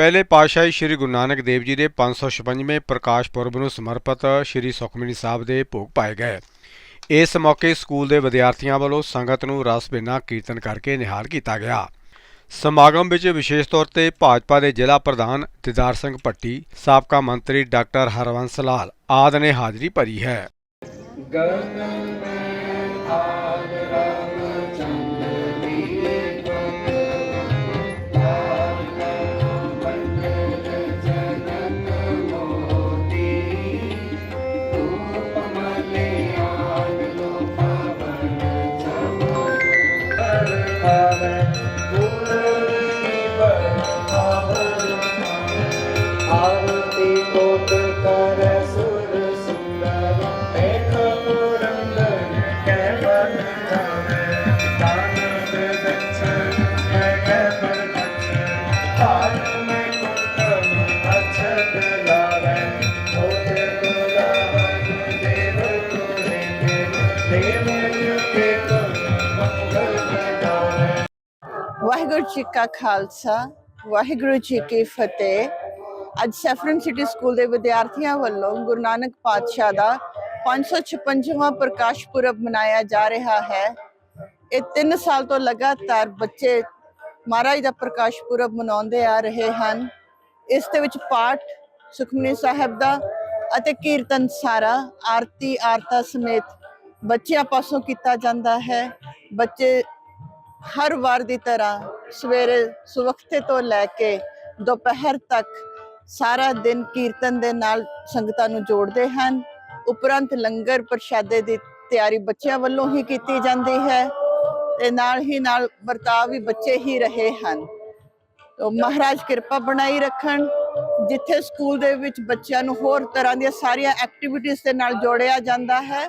ਪਹਿਲੇ ਪਾਤਸ਼ਾਹੀ ਸ੍ਰੀ ਗੁਰੂ ਨਾਨਕ ਦੇਵ ਜੀ ਦੇ 556ਵੇਂ ਪ੍ਰਕਾਸ਼ ਪੁਰਬ ਨੂੰ ਸਮਰਪਿਤ ਸ੍ਰੀ ਸੁਖਮਨੀ ਸਾਹਿਬ ਦੇ ਭੋਗ ਪਾਏ ਗਏ। ਇਸ ਮੌਕੇ ਸਕੂਲ ਦੇ ਵਿਦਿਆਰਥੀਆਂ ਵੱਲੋਂ ਸੰਗਤ ਨੂੰ ਰਸ ਬਿਨਾ ਕੀਰਤਨ ਕਰਕੇ ਨਿਹਾਲ ਕੀਤਾ ਗਿਆ। ਸਮਾਗਮ ਵਿੱਚ ਵਿਸ਼ੇਸ਼ ਤੌਰ ਤੇ ਭਾਜਪਾ ਦੇ ਜ਼ਿਲ੍ਹਾ ਪ੍ਰਧਾਨ ਦਿਦਾਰ ਸਿੰਘ ਭੱਟੀ, ਸਾਬਕਾ ਮੰਤਰੀ ਡਾਕਟਰ ਹਰਵੰਸ ਲਾਲ ਆਦਿ ਨੇ ਹਾਜ਼ਰੀ ਭਰੀ ਹੈ। Amen. ਵਾਹਿਗੁਰੂ ਜੀ ਕਾ ਖਾਲਸਾ, ਵਾਹਿਗੁਰੂ ਜੀ ਕੀ ਫਤਿਹ। ਅੱਜ ਸੈਫਰਨ ਸਿਟੀ ਸਕੂਲ ਦੇ ਵਿਦਿਆਰਥੀਆਂ ਵੱਲੋਂ ਗੁਰੂ ਨਾਨਕ ਪਾਤਸ਼ਾਹ ਦਾ 556ਵਾਂ ਪ੍ਰਕਾਸ਼ ਪੁਰਬ ਮਨਾਇਆ ਜਾ ਰਿਹਾ ਹੈ। ਇਹ 3 ਸਾਲ ਤੋਂ ਲਗਾਤਾਰ ਬੱਚੇ ਮਹਾਰਾਜ ਦਾ ਪ੍ਰਕਾਸ਼ ਪੁਰਬ ਮਨਾਉਂਦੇ ਆ ਰਹੇ ਹਨ। ਇਸ ਦੇ ਵਿੱਚ ਪਾਠ, ਸੁਖਮਨੀ ਸਾਹਿਬ ਦਾ ਅਤੇ ਕੀਰਤਨ ਸਾਰਾ ਆਰਤੀ ਆਰਤਾ ਸਮੇਤ ਬੱਚਿਆਂ ਪਾਸੋਂ ਕੀਤਾ ਜਾਂਦਾ ਹੈ। ਬੱਚੇ ਹਰ ਵਾਰ ਦੀ ਤਰ੍ਹਾਂ ਸਵੇਰੇ ਸੁਵਖਤੇ ਤੋਂ ਲੈ ਕੇ ਦੁਪਹਿਰ ਤੱਕ ਸਾਰਾ ਦਿਨ ਕੀਰਤਨ ਦੇ ਨਾਲ ਸੰਗਤਾਂ ਨੂੰ ਜੋੜਦੇ ਹਨ। ਉਪਰੰਤ ਲੰਗਰ ਪ੍ਰਸ਼ਾਦੇ ਦੀ ਤਿਆਰੀ ਬੱਚਿਆਂ ਵੱਲੋਂ ਹੀ ਕੀਤੀ ਜਾਂਦੀ ਹੈ ਤੇ ਨਾਲ ਹੀ ਨਾਲ ਵਰਤਾਵ ਵੀ ਬੱਚੇ ਹੀ ਰਹੇ ਹਨ। ਤੋ ਮਹਾਰਾਜ ਕਿਰਪਾ ਬਣਾਈ ਰੱਖਣ, ਜਿੱਥੇ ਸਕੂਲ ਦੇ ਵਿੱਚ ਬੱਚਿਆਂ ਨੂੰ ਹੋਰ ਤਰ੍ਹਾਂ ਦੀਆਂ ਸਾਰੀਆਂ ਐਕਟੀਵਿਟੀਜ਼ ਦੇ ਨਾਲ ਜੋੜਿਆ ਜਾਂਦਾ ਹੈ।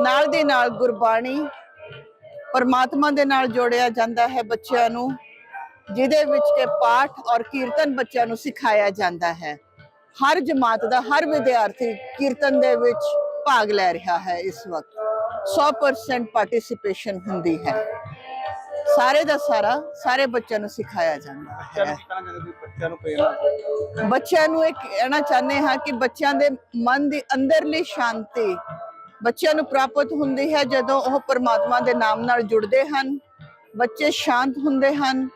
ਨਾਲ ਦੀ ਨਾਲ ਗੁਰਬਾਣੀ ਪਰਮਾਤਮਾ ਦੇ ਨਾਲ ਜੋੜਿਆ ਜਾਂਦਾ ਹੈ ਬੱਚਿਆਂ ਨੂੰ ਜਿਹਦੇ ਵਿੱਚ ਕੇ ਪਾਠ ਔਰ ਕੀਰਤਨ ਬੱਚਿਆਂ ਨੂੰ ਸਿਖਾਇਆ ਜਾਂਦਾ ਹੈ। ਹਰ ਜਮਾਤ ਦਾ ਹਰ ਵਿਦਿਆਰਥੀ ਕੀਰਤਨ ਦੇ ਵਿੱਚ ਭਾਗ ਲੈ ਰਿਹਾ ਹੈ ਇਸ ਵਕਤ। 100% ਪਾਰਟਿਸਿਪੇਸ਼ਨ ਹੁੰਦੀ ਹੈ। ਸਾਰੇ ਦਾ ਸਾਰਾ ਸਾਰੇ ਬੱਚਿਆਂ ਨੂੰ ਸਿਖਾਇਆ ਜਾਂਦਾ ਹੈ। ਬੱਚਿਆਂ ਨੂੰ ਇਹ ਕਹਿਣਾ ਚਾਹੁੰਦੇ ਹਾਂ ਕਿ ਬੱਚਿਆਂ ਦੇ ਮਨ ਦੀ ਅੰਦਰਲੀ ਸ਼ਾਂਤੀ ਬੱਚਿਆਂ ਨੂੰ ਪ੍ਰਾਪਤ ਹੁੰਦੀ ਹੈ ਜਦੋਂ ਉਹ ਪਰਮਾਤਮਾ ਦੇ ਨਾਮ ਨਾਲ ਜੁੜਦੇ ਹਨ, ਬੱਚੇ ਸ਼ਾਂਤ ਹੁੰਦੇ ਹਨ,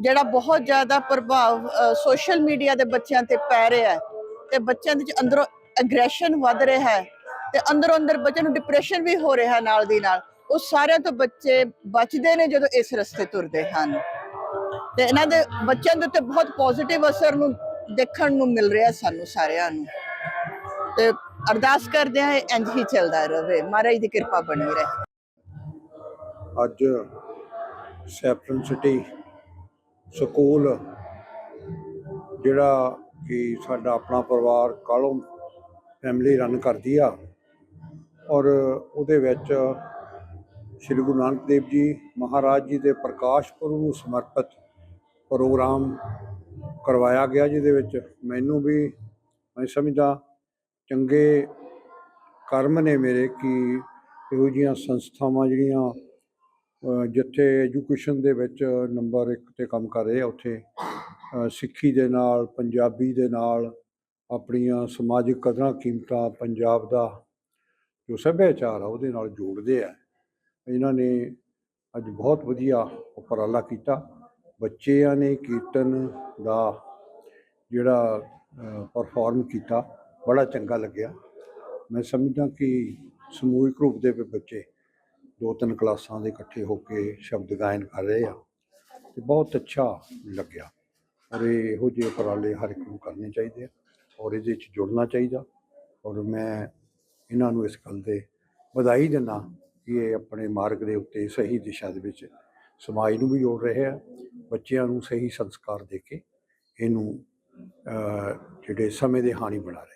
ਜਿਹੜਾ ਬਹੁਤ ਜ਼ਿਆਦਾ ਪ੍ਰਭਾਵ ਸੋਸ਼ਲ ਮੀਡੀਆ ਦੇ ਬੱਚਿਆਂ ਤੇ ਪੈ ਰਿਹਾ ਹੈ ਤੇ ਬੱਚਿਆਂ ਦੇ ਵਿੱਚ ਅੰਦਰੋਂ ਐਗਰੈਸ਼ਨ ਵੱਧ ਰਿਹਾ ਹੈ ਤੇ ਅੰਦਰੋਂ ਅੰਦਰ ਬੱਚਿਆਂ ਨੂੰ ਡਿਪਰੈਸ਼ਨ ਵੀ ਹੋ ਰਿਹਾ ਨਾਲ ਦੀ ਨਾਲ, ਉਹ ਸਾਰਿਆਂ ਤੋਂ ਬੱਚੇ ਬਚਦੇ ਨੇ ਜਦੋਂ ਇਸ ਰਸਤੇ ਤੁਰਦੇ ਹਨ। ਤੇ ਇਹਨਾਂ ਦੇ ਬੱਚਿਆਂ ਦੇ ਉੱਤੇ ਬਹੁਤ ਪੋਜ਼ਿਟਿਵ ਅਸਰ ਨੂੰ ਦੇਖਣ ਨੂੰ ਮਿਲ ਰਿਹਾ ਸਾਨੂੰ ਸਾਰਿਆਂ ਨੂੰ। ਤੇ ਅਰਦਾਸ ਕਰਦੇ ਹਾਂ ਇਹ ਇੰਝ ਹੀ ਚੱਲਦਾ ਰਹੇ। ਮਹਾਰਾਜ ਦੀ ਕਿਰਪਾ ਬਣੀ ਰਹੇ। ਅੱਜ ਸੈਫਰਨ ਸਿਟੀ ਸਕੂਲ, ਜਿਹੜਾ ਕਿ ਸਾਡਾ ਆਪਣਾ ਪਰਿਵਾਰ ਕਾਲੋਂ ਫੈਮਿਲੀ ਰਨ ਕਰਦੀ ਆ, ਔਰ ਉਹਦੇ ਵਿੱਚ ਸ੍ਰੀ ਗੁਰੂ ਨਾਨਕ ਦੇਵ ਜੀ ਮਹਾਰਾਜ ਜੀ ਦੇ ਪ੍ਰਕਾਸ਼ ਪੁਰਬ ਨੂੰ ਸਮਰਪਿਤ ਪ੍ਰੋਗਰਾਮ ਕਰਵਾਇਆ ਗਿਆ, ਜਿਹਦੇ ਵਿੱਚ ਮੈਨੂੰ ਵੀ, ਮੈਂ ਸਮਝਦਾ ਚੰਗੇ ਕਰਮ ਨੇ ਮੇਰੇ ਕਿ ਇਹੋ ਜਿਹੀਆਂ ਸੰਸਥਾਵਾਂ ਜਿਹੜੀਆਂ ਜਿੱਥੇ ਐਜੂਕੇਸ਼ਨ ਦੇ ਵਿੱਚ ਨੰਬਰ 1 ਤੇ ਕੰਮ ਕਰ ਰਹੇ ਆ ਉੱਥੇ ਸਿੱਖੀ ਦੇ ਨਾਲ, ਪੰਜਾਬੀ ਦੇ ਨਾਲ, ਆਪਣੀਆਂ ਸਮਾਜਿਕ ਕਦਰਾਂ, ਕੀਮਤਾਂ ਪੰਜਾਬ ਦਾ ਜੋ ਸੱਭਿਆਚਾਰ ਆ ਉਹਦੇ ਨਾਲ ਜੋੜਦੇ ਆ। ਇਹਨਾਂ ਨੇ ਅੱਜ ਬਹੁਤ ਵਧੀਆ ਉਪਰਾਲਾ ਕੀਤਾ। ਬੱਚਿਆਂ ਨੇ ਕੀਰਤਨ ਦਾ ਜਿਹੜਾ ਪਰਫਾਰਮ ਕੀਤਾ। ਬੜਾ ਚੰਗਾ ਲੱਗਿਆ। ਮੈਂ ਸਮਝਦਾ ਕਿ ਸਮੂਹਿਕ ਰੂਪ ਦੇ ਬੱਚੇ ਦੋ ਤਿੰਨ ਕਲਾਸਾਂ ਦੇ ਇਕੱਠੇ ਹੋ ਕੇ ਸ਼ਬਦ ਗਾਇਨ ਕਰ ਰਹੇ ਆ ਤੇ ਬਹੁਤ ਅੱਛਾ ਲੱਗਿਆ। ਔਰ ਇਹੋ ਜਿਹੇ ਉਪਰਾਲੇ ਹਰ ਇੱਕ ਨੂੰ ਕਰਨੇ ਚਾਹੀਦੇ ਆ ਔਰ ਇਹਦੇ ਵਿੱਚ ਜੁੜਨਾ ਚਾਹੀਦਾ। ਔਰ ਮੈਂ ਇਹਨਾਂ ਨੂੰ ਇਸ ਗੱਲ ਦੇ ਵਧਾਈ ਦਿੰਦਾ ਕਿ ਇਹ ਆਪਣੇ ਮਾਰਗ ਦੇ ਉੱਤੇ ਸਹੀ ਦਿਸ਼ਾ ਦੇ ਵਿੱਚ ਸਮਾਜ ਨੂੰ ਵੀ ਜੋੜ ਰਹੇ ਆ, ਬੱਚਿਆਂ ਨੂੰ ਸਹੀ ਸੰਸਕਾਰ ਦੇ ਕੇ ਇਹਨੂੰ ਜਿਹੜੇ ਸਮੇਂ ਦੇ ਹਾਣੀ ਬਣਾ ਰਹੇ